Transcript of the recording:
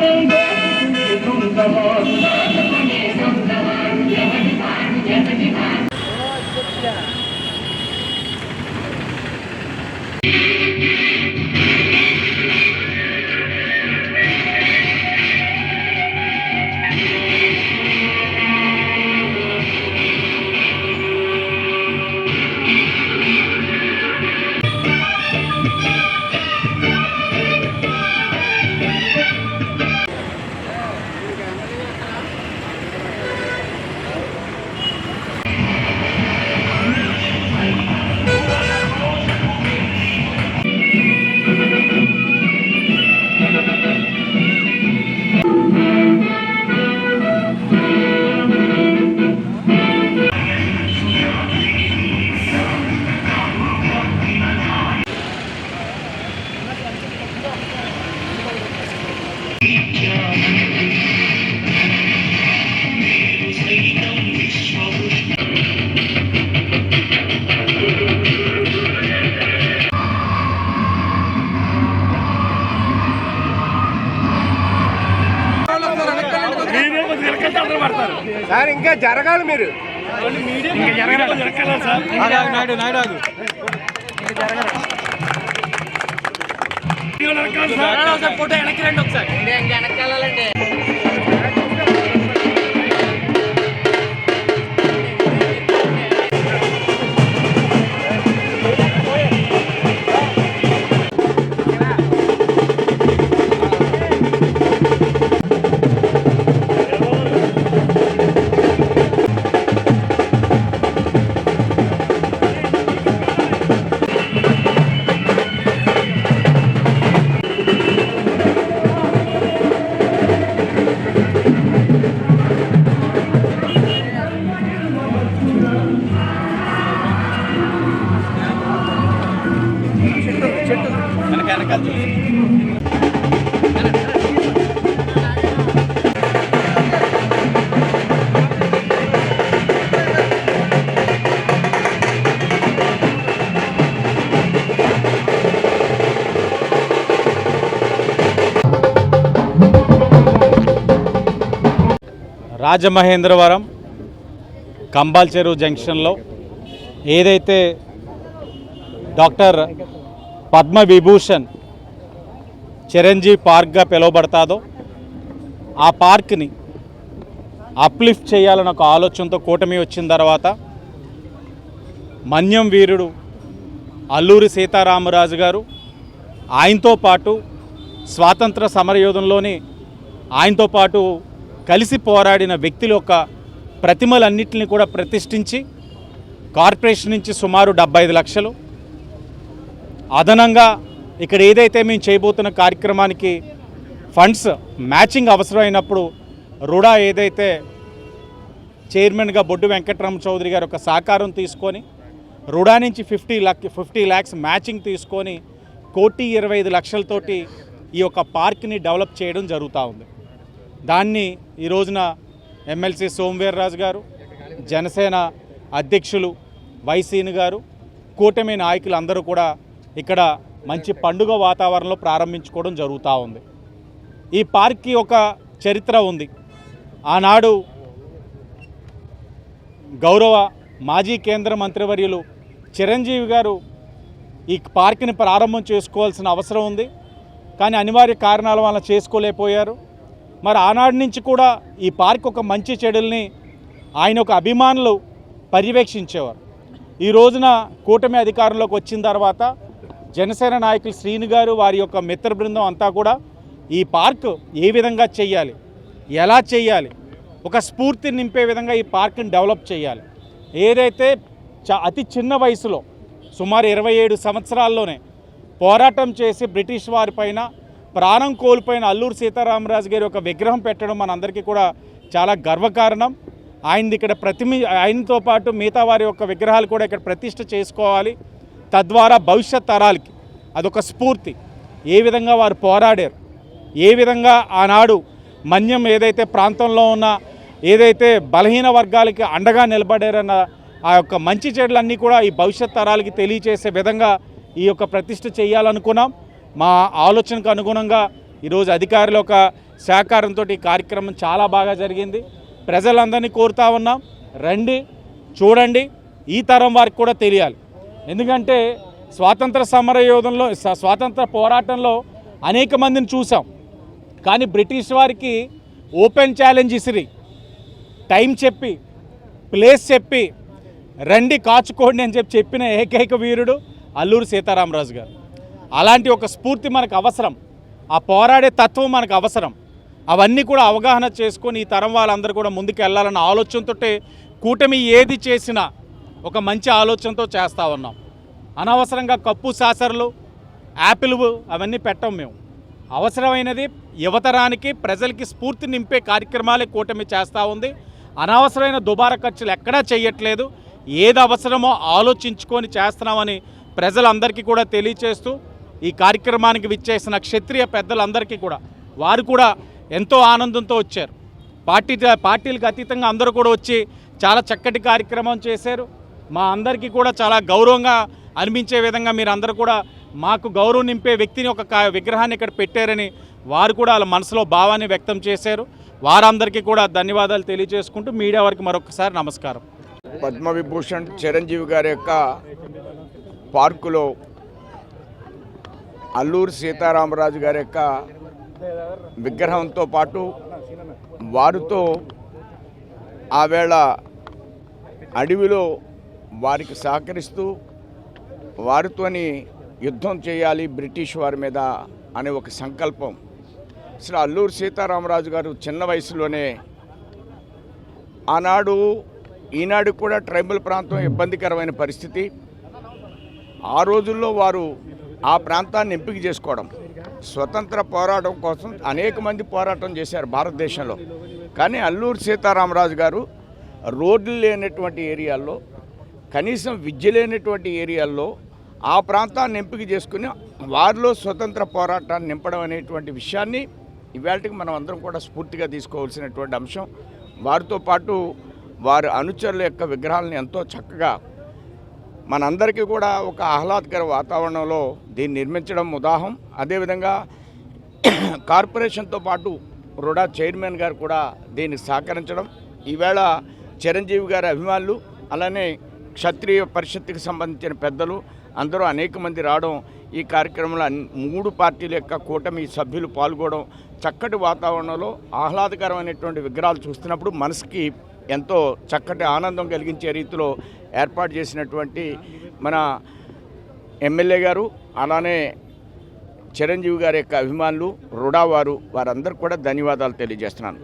Thank you. Sir ఇంకా జరగాలి మీరు. నాయుడు నాయుడు ఫోటో వెనక్కి రండి ఒకసారి. వెనక వెనకాల రాజమహేంద్రవరం కంబాల్చెరువు జంక్షన్లో ఏదైతే డాక్టర్ పద్మ విభూషణ్ చిరంజీవి పార్క్గా పిలువబడతాదో ఆ పార్క్ని అప్లిఫ్ట్ చేయాలని ఒక ఆలోచనతో కూటమి వచ్చిన తర్వాత మన్యం వీరుడు అల్లూరి సీతారామరాజు గారు ఆయనతో పాటు స్వాతంత్ర సమరయోధంలోని ఆయనతో పాటు కలిసి పోరాడిన వ్యక్తుల యొక్క ప్రతిమలన్నింటినీ కూడా ప్రతిష్ఠించి కార్పొరేషన్ నుంచి సుమారు డెబ్బై ఐదు లక్షలు. అదనంగా ఇక్కడ ఏదైతే మేము చేయబోతున్న కార్యక్రమానికి ఫండ్స్ మ్యాచింగ్ అవసరమైనప్పుడు రుడా ఏదైతే చైర్మన్గా బొడ్డు వెంకట్రామ చౌదరి గారు ఒక సహకారం తీసుకొని రుడా నుంచి fifty lakh fifty lakhs matching తీసుకొని కోటి ఇరవై ఐదు లక్షలతోటి ఈ యొక్క పార్క్ని డెవలప్ చేయడం జరుగుతూ ఉంది. దాన్ని ఈ రోజున ఎమ్మెల్సీ సోమవీర్రాజు గారు జనసేన అధ్యక్షులు వైసీని గారు కూటమి నాయకులు అందరూ కూడా ఇక్కడ మంచి పండుగ వాతావరణంలో ప్రారంభించుకోవడం జరుగుతూ ఉంది. ఈ పార్క్కి ఒక చరిత్ర ఉంది. ఆనాడు గౌరవ మాజీ కేంద్ర మంత్రివర్యులు చిరంజీవి గారు ఈ పార్క్ని ప్రారంభం చేసుకోవాల్సిన అవసరం ఉంది. కానీ అనివార్య కారణాల వల్ల చేసుకోలేకపోయారు. మరి ఆనాటి నుంచి కూడా ఈ పార్క్ ఒక మంచి చెడుల్ని ఆయన ఒక అభిమానులు పర్యవేక్షించేవారు. ఈ రోజున కూటమి అధికారంలోకి వచ్చిన తర్వాత జనసేన నాయకులు శ్రీను గారు వారి యొక్క మిత్ర బృందం అంతా కూడా ఈ పార్క్ ఏ విధంగా చేయాలి? ఎలా చేయాలి? ఒక స్ఫూర్తిని నింపే విధంగా ఈ పార్క్ని డెవలప్ చేయాలి. ఏదైతే అతి చిన్న వయసులో సుమారు ఇరవై ఏడు సంవత్సరాల్లోనే పోరాటం చేసి బ్రిటిష్ వారిపైన ప్రాణం కోల్పోయిన అల్లూరు సీతారామరాజు గారి ఒక విగ్రహం పెట్టడం మనందరికీ కూడా చాలా గర్వకారణం. ఆయనది ఇక్కడ ప్రతిమి ఆయనతో పాటు మిగతా వారి యొక్క విగ్రహాలు కూడా ఇక్కడ ప్రతిష్ట చేసుకోవాలి. తద్వారా భవిష్యత్ తరాలకి అదొక స్ఫూర్తి. ఏ విధంగా వారు పోరాడారు ఏ విధంగా ఆనాడు మన్యం ఏదైతే ప్రాంతంలో ఉన్న ఏదైతే బలహీన వర్గాలకి అండగా నిలబడారన్న ఆ యొక్క మంచి చెడులన్నీ కూడా ఈ భవిష్యత్ తరాలకి తెలియచేసే విధంగా ఈ యొక్క ప్రతిష్ట చేయాలనుకున్నాం. మా ఆలోచనకు అనుగుణంగా ఈరోజు అధికారుల యొక్క సహకారంతో ఈ కార్యక్రమం చాలా బాగా జరిగింది. ప్రజలందరినీ కోరుతా ఉన్నాం. రండి చూడండి. ఈ తరం వారికి కూడా తెలియాలి. ఎందుకంటే స్వాతంత్ర సమర యోధంలో స్వాతంత్ర పోరాటంలో అనేక మందిని చూసాం. కానీ బ్రిటిష్ వారికి ఓపెన్ ఛాలెంజ్ ఇసిరి. టైం చెప్పి ప్లేస్ చెప్పి రండి కాచుకోండి అని చెప్పి చెప్పిన ఏకైక వీరుడు అల్లూరు సీతారామరాజు గారు. అలాంటి ఒక స్ఫూర్తి మనకు అవసరం. ఆ పోరాడే తత్వం మనకు అవసరం. అవన్నీ కూడా అవగాహన చేసుకొని ఈ తరం వాళ్ళందరూ కూడా ముందుకు వెళ్ళాలన్న ఆలోచనతో కూటమి ఏది చేసినా ఒక మంచి ఆలోచనతో చేస్తూ ఉన్నాం. అనవసరంగా కప్పు సాసర్లు యాపిల్ అవన్నీ పెట్టం మేము. అవసరమైనది యువతరానికి ప్రజలకి స్ఫూర్తి నింపే కార్యక్రమాలే కూటమి చేస్తూ ఉంది. అనవసరమైన దుబారా ఖర్చులు ఎక్కడా చేయట్లేదు. ఏది అవసరమో ఆలోచించుకొని చేస్తున్నామని ప్రజలందరికీ కూడా తెలియచేస్తూ ఈ కార్యక్రమానికి విచ్చేసిన క్షత్రియ పెద్దలందరికీ కూడా వారు కూడా ఎంతో ఆనందంతో వచ్చారు. పార్టీ పార్టీలకు అతీతంగా అందరూ కూడా వచ్చి చాలా చక్కటి కార్యక్రమం చేశారు. మా అందరికీ కూడా చాలా గౌరవంగా అనిపించే విధంగా మీరు అందరూ కూడా మాకు గౌరవం నింపే వ్యక్తిని ఒక విగ్రహాన్ని ఇక్కడ పెట్టారని వారు కూడా వాళ్ళ మనసులో భావాన్ని వ్యక్తం చేశారు. వారందరికీ కూడా ధన్యవాదాలు తెలియజేసుకుంటూ మీడియా వారికి మరొకసారి నమస్కారం. పద్మవిభూషణ్ చిరంజీవి గారి యొక్క పార్కులో అల్లూరు సీతారామరాజు గారి యొక్క విగ్రహంతో పాటు వారితో ఆవేళ అడవిలో వారికి సహకరిస్తూ వారితోని యుద్ధం చేయాలి బ్రిటిష్ వారి మీద అనే ఒక సంకల్పం. అసలు అల్లూరు సీతారామరాజు గారు చిన్న వయసులోనే ఆనాడు ఈనాడు కూడా ట్రైబల్ ప్రాంతం ఇబ్బందికరమైన పరిస్థితి. ఆ రోజుల్లో వారు ఆ ప్రాంతాన్ని ఎంపిక చేసుకోవడం స్వతంత్ర పోరాటం కోసం అనేక మంది పోరాటం చేశారు భారతదేశంలో. కానీ అల్లూరు సీతారామరాజు గారు రోడ్లు లేనటువంటి ఏరియాల్లో కనీసం విద్య లేనటువంటి ఏరియాల్లో ఆ ప్రాంతాన్ని ఎంపిక చేసుకుని వారిలో స్వతంత్ర పోరాటాన్ని నింపడం అనేటువంటి విషయాన్ని ఇవాళకి మనం అందరం కూడా స్ఫూర్తిగా తీసుకోవాల్సినటువంటి అంశం. వారితో పాటు వారి అనుచరుల యొక్క విగ్రహాలను ఎంతో చక్కగా మనందరికీ కూడా ఒక ఆహ్లాదకర వాతావరణంలో దీన్ని నిర్మించడం ఉదాహం. అదేవిధంగా కార్పొరేషన్తో పాటు రుడా చైర్మన్ గారు కూడా దీనికి సహకరించడం. ఈవేళ చిరంజీవి గారి అభిమానులు అలానే క్షత్రియ పరిషత్తుకి సంబంధించిన పెద్దలు అందరూ అనేక మంది రావడం ఈ కార్యక్రమంలో మూడు పార్టీల యొక్క కూటమి సభ్యులు పాల్గొనడం చక్కటి వాతావరణంలో ఆహ్లాదకరమైనటువంటి విగ్రహాలు చూస్తున్నప్పుడు మనసుకి ఎంతో చక్కటి ఆనందం కలిగించే రీతిలో ఏర్పాటు చేసినటువంటి మన ఎమ్మెల్యే గారు అలానే చిరంజీవి గారి యొక్క అభిమానులు రుడా వారు వారందరికీ కూడా ధన్యవాదాలు తెలియజేస్తున్నాను.